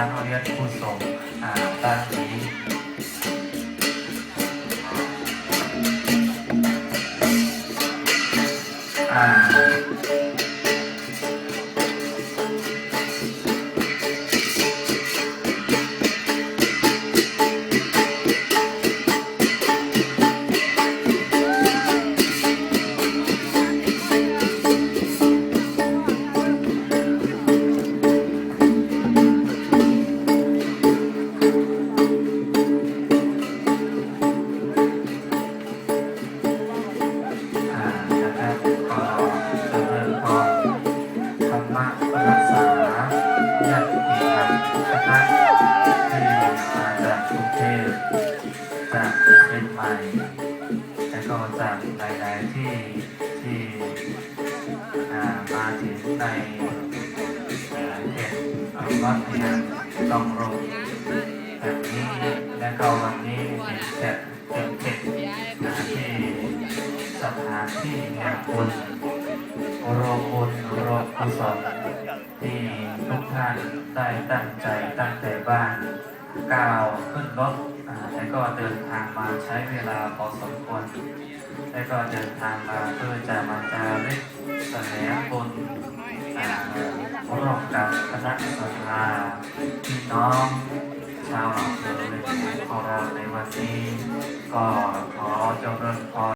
นักเรียกคุณทรงอ่าตั้งนี้อ่าอ่า รักษาญาติธรรมคณะที่มาจากกรุงเทพจากเชียงใหม่และก็จากหลาย ๆ ที่ที่มาถึงในเขตอนุรัดพยานต้องลงแบบนี้และก็วันนี้เป็นแขกเป็นเขตที่สถานที่แห่งบุญโรบุญโรกุศล ที่ทุกท่านได้ตั้งใจตั้งแต่บ้านก้าวขึ้นรถแล้วก็เดินทางมาใช้เวลาพอสมควรแล้วก็เดินทางมาเพื่อจะมาจาริกแสดงบุญอ่าร่วมกับคณะสัทธาพี่น้อง ชาวอำเภอเลยของเราในวันนี้ ก็ขอเจริญพร